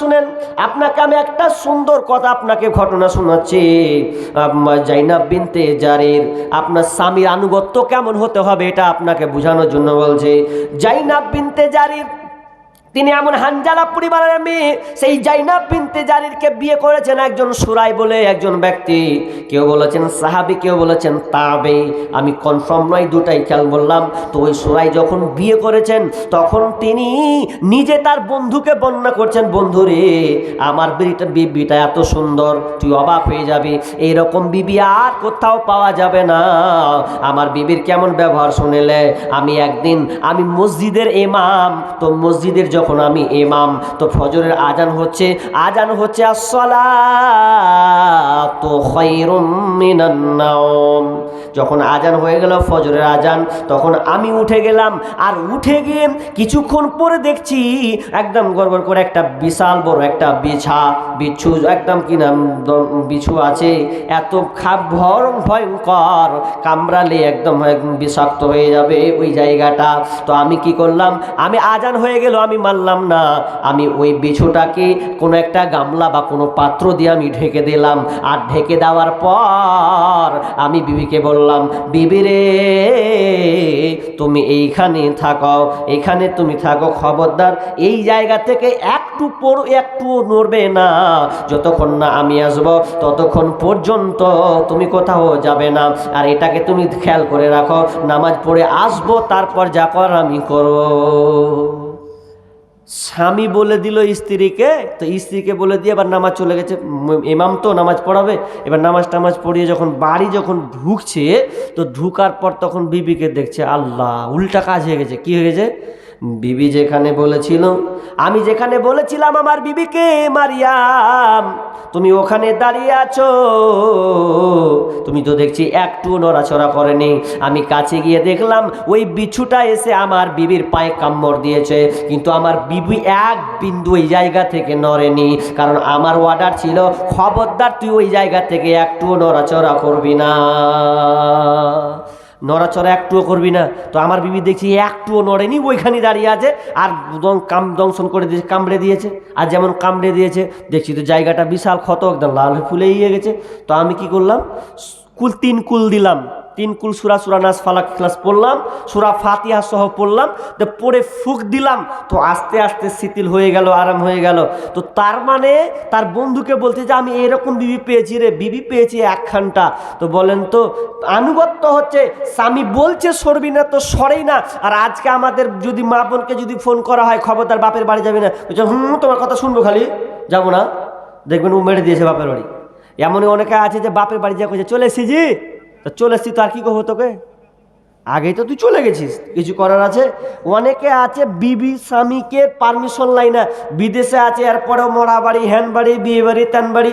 শুনেন, আপনাকে আমি একটা সুন্দর কথা আপনাকে ঘটনা শোনাচ্ছি। জাইনাব বিনতে জারির, আপনার স্বামীর আনুগত্য কেমন হতে হবে এটা আপনাকে বোঝানোর জন্য বলছে। জাইনাব বিনতে জারির তিনি এমন হানজালা পরিবারের মেয়ে, সেই জাইনাব বিনতে জারিরকে বিয়ে করেছেন একজন সুরাই বলে একজন ব্যক্তি। কেউ বলেছেন সাহাবি, কেউ বলেছেন তাবে আমি কনফার্ম নয়, দুটাই খেয়াল বললাম। তো ওই সুরাই যখন বিয়ে করেছেন, তখন তিনি নিজে তার বন্ধুকে বর্ণনা করছেন বন্ধু রে আমার বিবিটা বিবিটা এত সুন্দর, তুই অবাক হয়ে যাবি। এইরকম বিবি আর কোথাও পাওয়া যাবে না। আমার বিবির কেমন ব্যবহার শুনেলে, আমি একদিন, আমি মসজিদের এমাম তো মসজিদের যখন আমি ইমাম, তো ফজরের আজান হচ্ছে আজান হচ্ছে যখন আজান হয়ে গেল ফজরের আজান, তখন আমি উঠে গেলাম, আর উঠে গিয়ে কিছুক্ষণ পরে দেখছি একদম গড়বড় করে একটা বিশাল বড় একটা বিছা বিচ্ছু একদম কি নাম বিছু আছে, এত খাপ ভর ভয়ঙ্কর, কামড়ালে একদম বিষাক্ত হয়ে যাবে ওই জায়গাটা। তো আমি কি করলাম, আমি আজান হয়ে গেল, আমি মানলাম না। আমি ওই বিছুটাকে কোনো একটা গামলা বা কোনো পাত্র দিয়ে আমি ঢেকে দিলাম। আর ঢেকে দেওয়ার পর আমি বিবিকে বললাম, বিবি রে, তুমি এইখানে থাকো, এখানে তুমি থাকো, খবরদার। এই জায়গা থেকে একটু পড়ো, একটু নড়বে না। যতক্ষণ না আমি আসব, ততক্ষণ পর্যন্ত তুমি কোথাও যাবে না। আর এটাকে তুমি খেয়াল করে রাখো, নামাজ পড়ে আসব, তারপর যা কর আমি করব। স্বামী বলে দিল স্ত্রীকে, তো স্ত্রীকে বলে দিয়ে এবার নামাজ চলে গেছে। ইমাম তো নামাজ পড়াবে। এবার নামাজ টামাজ পড়িয়ে যখন বাড়ি যখন ঢুকছে, তো ঢুকার পর তখন বিবিকে দেখছে, আল্লাহ, উল্টা কাজ হয়ে গেছে। কি হয়ে গেছে? বিবি যেখানে বলেছিল, আমি যেখানে বলেছিলাম আমার বিবিকে, মারিয়াম, তুমি ওখানে দাঁড়িয়ে আছো। তুমি তো দেখছি একটু নড়াচড়া করেনি। আমি কাছে গিয়ে দেখলাম, ওই বিছুটা এসে আমার বিবির পায়ে কামড় দিয়েছে। কিন্তু আমার বিবি এক বিন্দু ওই জায়গা থেকে নড়েনি। কারণ আমার অর্ডার ছিল, খবরদার, তুই ওই জায়গা থেকে একটু নড়াচড়া করবি না। নড়াচড়া একটুও করবি না। তো আমার বিবি দেখছি একটুও নড়েনি, ওইখানে দাঁড়িয়ে আছে আর দং কাম, দংশন করে দিয়েছে, কামড়ে দিয়েছে। আর যেমন কামড়ে দিয়েছে, দেখছি তো জায়গাটা বিশাল ক্ষত, একদম লাল ফুলে গিয়ে গেছে। তো আমি কি করলাম কুল তিন কুল দিলাম। তিন কুল সুরা সুরা নাস, ফালাক ক্লাস পড়লাম, সুরা ফাতিহা সহ পড়লাম, তো পড়ে ফুক দিলাম, তো আস্তে আস্তে শিথিল হয়ে গেল, আরাম হয়ে গেল। তো তার মানে তার বন্ধুকে বলছে যে, আমি এরকম বিবি পেয়েছি রে, বিবি পেয়েছি একখানটা তো বলেন তো, আনুগত্য হচ্ছে, স্বামী বলছে, সরবি না তো সরেই না। আর আজকে আমাদের যদি মা বোনকে যদি ফোন করা হয়, খবরদার বাপের বাড়ি যাবে না। বলছে, হুম, তোমার কথা শুনব খালি, যাব না। দেখবেন ও মেরে দিয়েছে বাপের বাড়ি। এমনই অনেকে আছে যে বাপের বাড়ি যা করছে চলে এসেছি? তো চলে এসছি তো আর কি করব তোকে আগেই তো তুই চলে গেছিস, কিছু করার আছে? অনেকে আছে বিবি স্বামীকে পারমিশন লাই না, বিদেশে আছে, এরপরেও মরা বাড়ি হ্যান বাড়ি, বিয়ে বাড়ি ত্যান বাড়ি।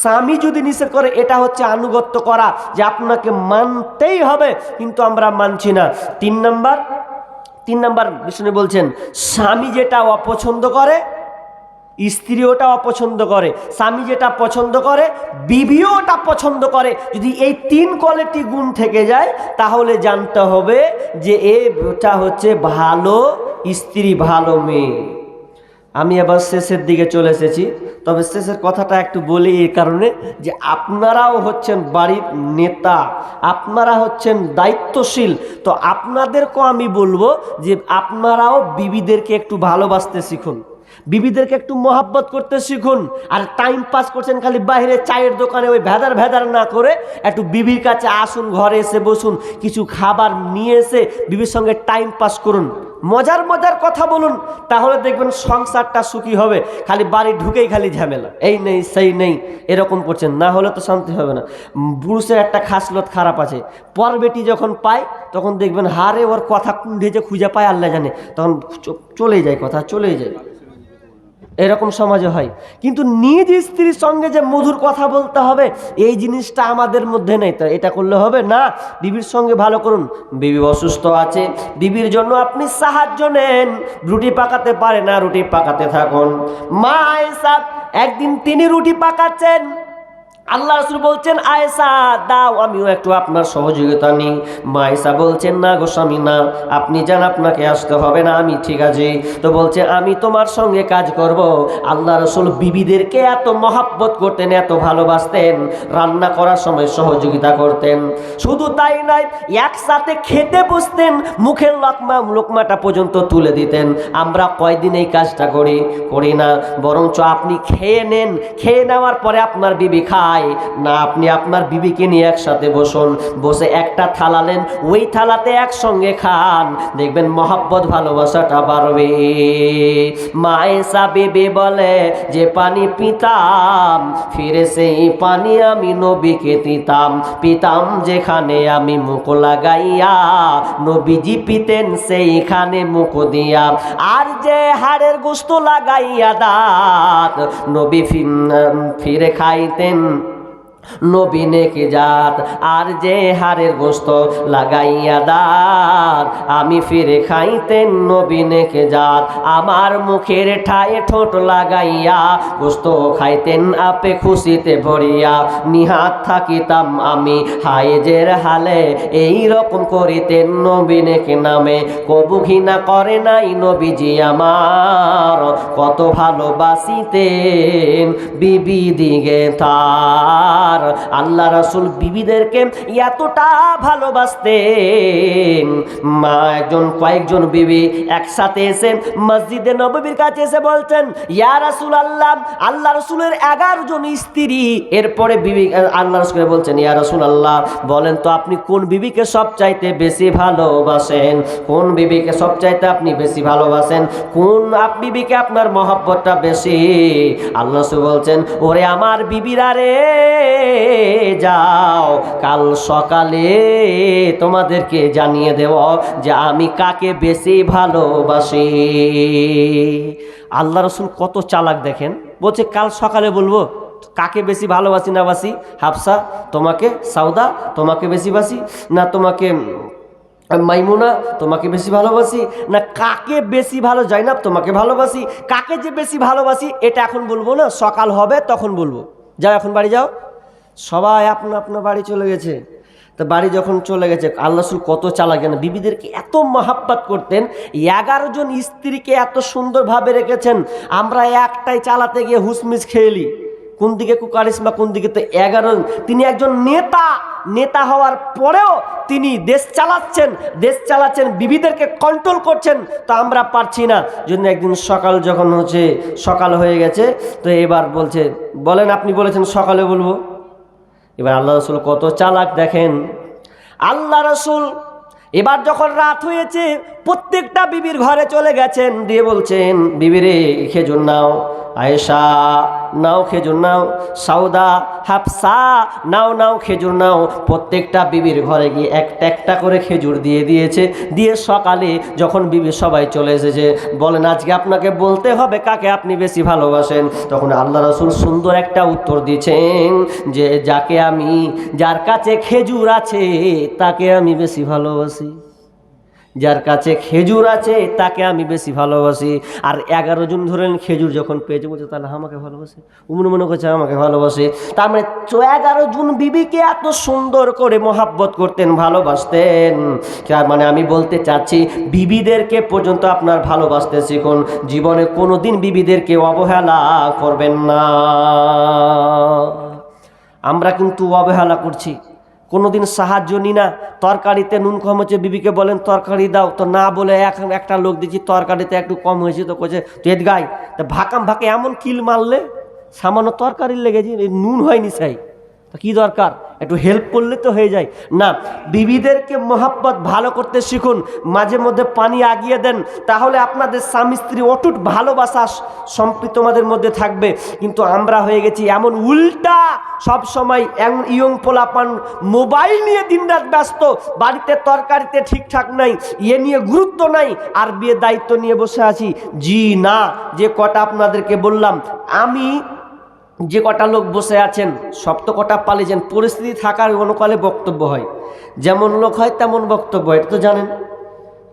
স্বামী যদি নিষেধ করে, এটা হচ্ছে আনুগত্য করা, যে আপনাকে মানতেই হবে, কিন্তু আমরা মানছি না। তিন নাম্বার তিন নাম্বার বিষ্ণু বলছেন, স্বামী যেটা অপছন্দ করে স্ত্রী ওটা অপছন্দ করে, স্বামী যেটা পছন্দ করে বিবিও ওটা পছন্দ করে। যদি এই তিন কোয়ালিটি গুণ থেকে যায়, তাহলে জানতে হবে যে এটা হচ্ছে ভালো স্ত্রী, ভালো মেয়ে। আমি আবার শেষের দিকে চলে এসেছি, তবে শেষের কথাটা একটু বলি এই কারণে যে আপনারাও হচ্ছেন বাড়ির নেতা, আপনারা হচ্ছেন দায়িত্বশীল। তো আপনাদেরকেও আমি বলব যে আপনারাও বিবিদেরকে একটু ভালোবাসতে শিখুন। বিবিদেরকে একটু মহাব্বত করতে শিখুন। আর টাইম পাস করছেন খালি বাইরে চায়ের দোকানে ওই ভেদার ভেদার না করে একটু বিবির কাছে আসুন, ঘরে এসে বসুন, কিছু খাবার নিয়ে এসে বিবির সঙ্গে টাইম পাস করুন। মজার মজার কথা বলুন, তাহলে দেখবেন সংসারটা সুখী হবে। খালি বাড়ি ঢুকেই খালি ঝামেলা। এই নেই, সেই নেই, এরকম করছেন, না হলে তো শান্তি হবে না। পুরুষের একটা খাসলত খারাপ আছে। পর বেটি যখন পায়, তখন দেখবেন হারে ওর কথা কুণ্ঠে যে খুঁজে পায়, আল্লাহ জানে। তখন চ- চলেই যায় কথা, চলেই যায়। এরকম সমাজে হয়। কিন্তু নিজ স্ত্রীর সঙ্গে যে মধুর কথা বলতে হবে, এই জিনিসটা আমাদের মধ্যে নেই। তো এটা করলে হবে? না। বিবির সঙ্গে ভালো করুন। বিবি অসুস্থ আছে। বিবির জন্য আপনি সাহায্য নেন। রুটি পাকাতে পারে না, রুটি পাকাতে থাকুন। মা এসব একদিন তিনি রুটি পাকাচ্ছেন। আল্লাহ রসুল বলছেন আয়েসা দাও, আমিও একটু আপনার সহযোগিতা নিই। মা আয়েশা বলছেন, না গো স্বামী, না, আপনি যান, আপনাকে আসতে হবে না, আমি ঠিক আছে। তো বলছে, আমি তোমার সঙ্গে কাজ করব। আল্লাহ রসুল বিবিদেরকে এত মহাব্বত করতেন, এত ভালোবাসতেন, রান্না করার সময় সহযোগিতা করতেন। শুধু তাই নয়, একসাথে খেতে বসতেন, মুখের লোকমা, লোকমাটা পর্যন্ত তুলে দিতেন। আমরা কয়দিন এই কাজটা করি করি না, বরঞ্চ আপনি খেয়ে নেন, খেয়ে নেওয়ার পরে আপনার বিবি খায়। না আপনি আপনার বিবিকে নিয়ে একসাথে বসুন। বসে একটা থালালেন, ওই থালাতে একসঙ্গে খান। দেখবেন মহাব্বত ভালোবাসাটা বাড়বে। মায়েসা বেবে বলে, যে পানি পিতাম, ফিরে সেই পানি আমি নবীকে দিতাম। পিতাম যেখানে আমি মুখ লাগাইয়া, নবীজি পিতেন সেইখানে মুখ দিয়া। আর যে হাড়ের গোস্ত লাগাইয়া দাঁত, নবী ফিরে খাইতেন নবীনে কে জাত, আর যে হারের গোস্ত লাগাইয়া দাঁত আমি ফিরে খাইতেন নবীনে কে জাত। আমার মুখের ঠায়ে ঠোঁট লাগাইয়া গোস্ত খাইতেন আপে খুশিতে ভরিয়া, নিহাত থাকিতাম আমি হাইজের হালে এই রকম করিতেন নবীনেকে নামে। কবু ঘৃণা করে নাই নবীজি আমার, কত ভালোবাসিতেন বিবি দিগে তার। আল্লাহ রসুল বিবিদেরকে এতটা ভালোবাসতেন মা একজন, কয়েকজন বিবি একসাথে এসে মসজিদে নবীর কাছে এসে বলছেন, ইয়া রাসুল আল্লাহ আল্লাহ রসুলের এগারো জন স্ত্রী। এরপরে বিবি আল্লাহ রসুল বলছেন, ইয়া রসুল আল্লাহ বলেন তো আপনি কোন বিবিকে সবচাইতে বেশি ভালোবাসেন? কোন বিবিকে সবচাইতে আপনি বেশি ভালোবাসেন? কোন বিবিকে আপনার মহব্বতটা বেশি? আল্লাহ বলছেন, ওরে আমার বিবিরা রে যাও। কাল সকালে তোমাদেরকে জানিয়ে দেব যে আমি কাকে বেশি ভালোবাসি। আল্লাহ রসুল কত চালাক দেখেন। বলছে, কাল সকালে বলব, কাকে বেশি ভালোবাসি না বাসি? হাফসা, তোমাকে সাউদা, তোমাকে বেশি বাসি? না তোমাকে মাইমুনা, তোমাকে বেশি ভালোবাসি? না কাকে বেশি ভালো যাই না তোমাকে ভালোবাসি? কাকে যে বেশি ভালোবাসি, এটা এখন বলব না, সকাল হবে তখন বলব। যাও, এখন বাড়ি যাও। সবাই আপনা আপনার বাড়ি চলে গেছে। তো বাড়ি যখন চলে গেছে, আল্লাহ রসুল কত চালাক জানে বিবিদেরকে এত মহাব্বাত করতেন এগারো জন স্ত্রীকে এত সুন্দরভাবে রেখেছেন, আমরা একটাই চালাতে গিয়ে হুসমিস খেয়েলি কোন দিকে কুকারিসমা কোন দিকে তো এগারো তিনি একজন নেতা নেতা হওয়ার পরেও তিনি দেশ চালাচ্ছেন দেশ চালাচ্ছেন, বিবিদেরকে কন্ট্রোল করছেন। তো আমরা পারছি না। জন্য একদিন সকাল যখন হচ্ছে, সকাল হয়ে গেছে, তো এবার বলছে, বলেন আপনি বলেছেন সকালে বলব। এবার আল্লাহ রসুল কত চালাক দেখেন। আল্লাহ রসুল এবার যখন রাত হয়েছে, প্রত্যেকটা বিবির ঘরে চলে গেছেন, দিয়ে বলছেন বিবিরে খেজুর নাও। আয়েশা, নাও খেজুর নাও। সাউদা, হাফসা, নাও নাও খেজুর নাও। প্রত্যেকটা বিবির ঘরে গিয়ে একটা একটা করে খেজুর দিয়ে দিয়েছে। দিয়ে সকালে যখন বিবি সবাই চলে এসেছে, বলেন, আজকে আপনাকে বলতে হবে কাকে আপনি বেশি ভালোবাসেন? তখন আল্লাহ রসুল সুন্দর একটা উত্তর দিয়েছেন যে, যাকে আমি, যার কাছে খেজুর আছে, তাকে আমি বেশি ভালোবাসি। যার কাছে খেজুর আছে, তাকে আমি বেশি ভালোবাসি। আর এগারো জন ধরেন খেজুর যখন পেয়েছে, বলছে, তাহলে আমাকে ভালোবাসে? উমন মনে করছে, আমাকে ভালোবাসে। তার মানে এগারো জন বিবিকে এত সুন্দর করে মহাব্বত করতেন, ভালোবাসতেন। তার মানে আমি বলতে চাচ্ছি, বিবিদেরকে পর্যন্ত আপনার ভালোবাসতে শিখুন। জীবনে কোনো দিন বিবিদেরকে অবহেলা করবেন না। আমরা কিন্তু অবহেলা করছি। কোনোদিন সাহায্য নি না। তরকারিতে নুন কম হচ্ছে, বিবিকে বলেন, তরকারি দাও। তো না বলে এখন একটা লোক দিচ্ছি, তরকারিতে একটু কম হয়েছে তো। কোচে তেদ গাই তা ভাকাম ভাকে এমন কিল মারলে, সামান্য তরকারির লেগেছে, নুন হয়নি সাই। তা কী দরকার? একটু হেল্প করলে তো হয়ে যায়। না, বিবিদেরকে মহাব্বত ভালো করতে শিখুন, মাঝে মধ্যে পানি আগিয়ে দেন, তাহলে আপনাদের স্বামী স্ত্রী অটুট ভালোবাসা সম্প্রীত তোমাদের মধ্যে থাকবে। কিন্তু আমরা হয়ে গেছি এমন উল্টা, সব সময় এমন ইয়ং পোলাপান, মোবাইল নিয়ে দিনরাত ব্যস্ত, বাড়িতে তরকারিতে ঠিকঠাক নাই ইয়ে নিয়ে গুরুত্ব নাই, আর বিয়ে দায়িত্ব নিয়ে বসে আছি। জি না, যে কটা আপনাদেরকে বললাম, আমি যে কটা লোক বসে আছেন, সব তো কটা পালিয়েছেন পরিস্থিতি থাকার অনুকালে বক্তব্য হয়। যেমন লোক হয়, তেমন বক্তব্য হয়, এটা তো জানেন।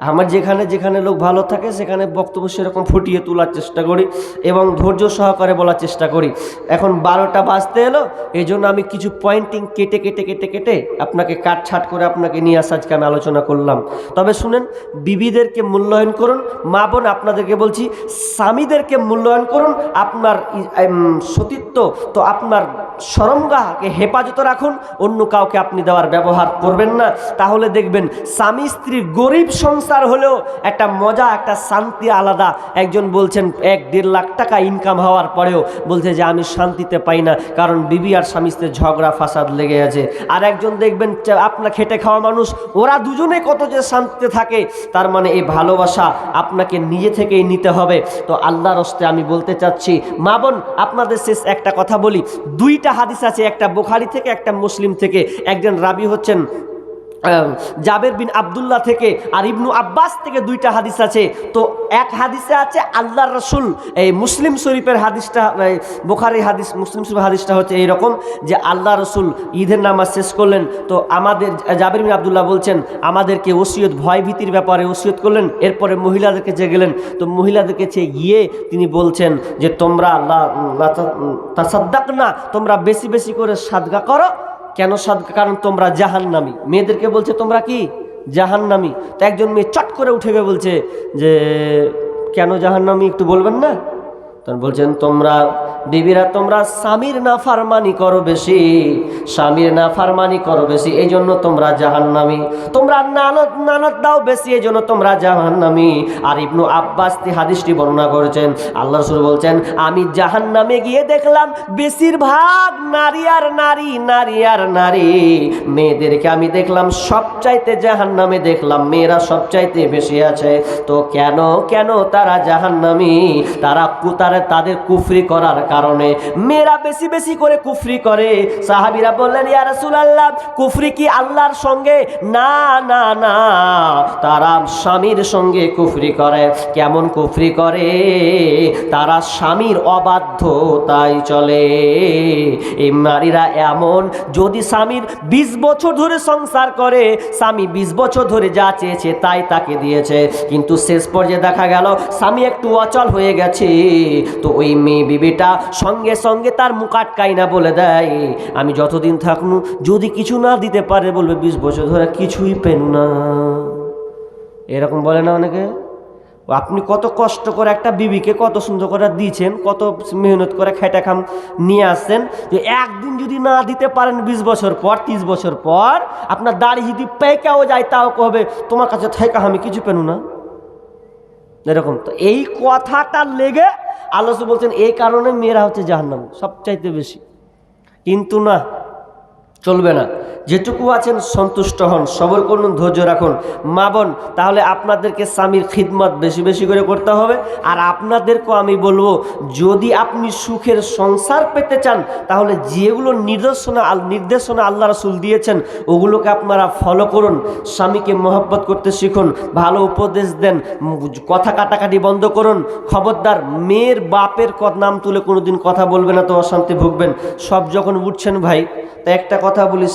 আমার যেখানে যেখানে লোক ভালো থাকে, সেখানে বক্তব্য সেরকম ফুটিয়ে তোলার চেষ্টা করি এবং ধৈর্য সহকারে বলার চেষ্টা করি। এখন বারোটা বাজতে এলো এই জন্য আমি কিছু পয়েন্টিং কেটে কেটে কেটে কেটে আপনাকে কাটছাট করে আপনাকে নিয়ে আসা আজকে আমি আলোচনা করলাম। তবে শুনেন, বিবিদেরকে মূল্যায়ন করুন, মা বোন আপনাদেরকে বলছি, স্বামীদেরকে মূল্যায়ন করুন, আপনার সতীত্ব, তো আপনার সরমগাহকে হেফাজত রাখুন, অন্য কাউকে আপনি দেওয়ার ব্যবহার করবেন না। তাহলে দেখবেন, স্বামী স্ত্রীর গরিব সংসার হলেও একটা মজা, একটা শান্তি আলাদা। একজন বলছেন, এক দেড় লাখ টাকা ইনকাম হওয়ার পরেও। বলছে যে, আমি শান্তিতে পাই না, কারণ বিবি আর স্বামী ঝগড়া, ফাসাদ লেগে আছে। আর একজন দেখবেন আপনার খেটে খাওয়া মানুষ, ওরা দুজনে কত যে শান্তিতে থাকে। তার মানে এই ভালোবাসা আপনাকে নিজে থেকেই নিতে হবে। তো আল্লাহর হস্তে আমি বলতে চাচ্ছি, মা বোন, আপনাদের শেষ একটা কথা বলি। দুইটা হাদিস আছে, একটা বোখারি থেকে, একটা মুসলিম থেকে। একজন রাবি হচ্ছেন জাবের বিন আবদুল্লাহ থেকে আর ইবনু আব্বাস থেকে দুইটা হাদিস আছে। তো এক হাদিসে আছে আল্লাহ রসুল, এই মুসলিম শরীফের হাদিসটা বোখারি হাদিস, মুসলিম শরীফের হাদিসটা হচ্ছে এইরকম যে আল্লাহ রসুল ঈদের নামাজ শেষ করলেন, তো আমাদের জাবের বিন আবদুল্লাহ বলছেন, আমাদেরকে ওসিয়ত ভয় ভীতির ব্যাপারে ওসিয়ত করলেন, এরপরে মহিলাদেরকে চেয়ে গেলেন। তো মহিলাদেরকে চেয়ে গিয়ে তিনি বলছেন যে, তোমরা আল্লাহ তাসাদ্দাক না তোমরা বেশি বেশি করে সাদগা করো কেন সাদকা কারণ তোমরা জাহান্নামি। মেয়েদেরকে বলছে, তোমরা কি? জাহান্নামি। তো একজন মেয়ে চট করে উঠে গিয়ে বলছে যে, কেন জাহান্নামি? একটু বলবেন না? তখন বলছেন, তোমরা বিবিরা, তোমরা স্বামীর না ফারমানি করো বেশি, স্বামীর না ফারমানি করো বেশি এই জন্য তোমরা জাহান্নামি। তোমরা নানত নানত দাও বেশি এই জন্য তোমরা জাহান্নামি। আর ইবনু আব্বাস হাদিসটি বর্ণনা করেছেন, আল্লাহ রসুল বলছেন, আমি জাহান্নামে গিয়ে দেখলাম বেশিরভাগ নারী আর নারী নারী আর নারী। মেয়েদেরকে আমি দেখলাম সবচাইতে জাহান্নামে দেখলাম, মেয়েরা সবচাইতে বেশি আছে। তো কেন কেন তারা জাহান্নামি? তারা তারা তাদের কুফরি করার কারণে মেয়েরা বেশি বেশি করে কুফরি করে। সাহাবিরা বললেন, ইয়া রাসূলুল্লাহ, কুফরি কি আল্লাহর সঙ্গে? না না না, তারা স্বামীর সঙ্গে কুফরি করে। কেমন কুফরি করে? তারা স্বামীর অবাধ্য তাই চলে। এই নারীরা এমন, যদি স্বামীর বিশ বছর ধরে সংসার করে, স্বামী বিশ বছর ধরে যা চেয়েছে তাই তাকে দিয়েছে। কিন্তু শেষ পর্যায়ে দেখা গেল, স্বামী একটু অচল হয়ে গেছে। তো ওই মেয়ে বিবিটা সঙ্গে সঙ্গে তার মুখ আটকাই না বলে দেয়। আমি যতদিন থাকনু যদি কিছু না দিতে পারে, বলবে, বিশ বছর ধরে কিছুই পেন না। এরকম বলে না অনেকে? আপনি কত কষ্ট করে একটা বিবিকে কত সুন্দর করে দিয়েছেন, কত মেহনত করে খেটে খাম নিয়ে আসছেন, যে একদিন যদি না দিতে পারেন বিশ বছর পর, তিরিশ বছর পর, আপনার দাড়ি যদি পেকেও যায়, তাও কবে? তোমার কাছে থেকে আমি কিছু পেনু না। এরকম। তো এই কথাটা লেগে আল্লাহ বলছেন এই কারণে মেয়েরা হচ্ছে জাহান্নাম সবচাইতে বেশি। কিন্তু না চলবে না। যেটুকু আছেন সন্তুষ্ট হন, সবর করুন, ধৈর্য রাখুন। মা বোন, তাহলে আপনাদেরকে স্বামীর খিদমত বেশি বেশি করে করতে হবে। আর আপনাদেরকেও আমি বলব, যদি আপনি সুখের সংসার পেতে চান, তাহলে যেগুলো নির্দেশনা নির্দেশনা আল্লাহ রসুল দিয়েছেন, ওগুলোকে আপনারা ফলো করুন। স্বামীকে মহব্বত করতে শিখুন, ভালো উপদেশ দেন, কথা কাটাকাটি বন্ধ করুন। খবরদার, মেয়ের বাপের নাম তুলে কোনোদিন কথা বলবে না তো অশান্তি ভুগবেন। সব যখন উঠছেন ভাই, তা একটা কথা বলি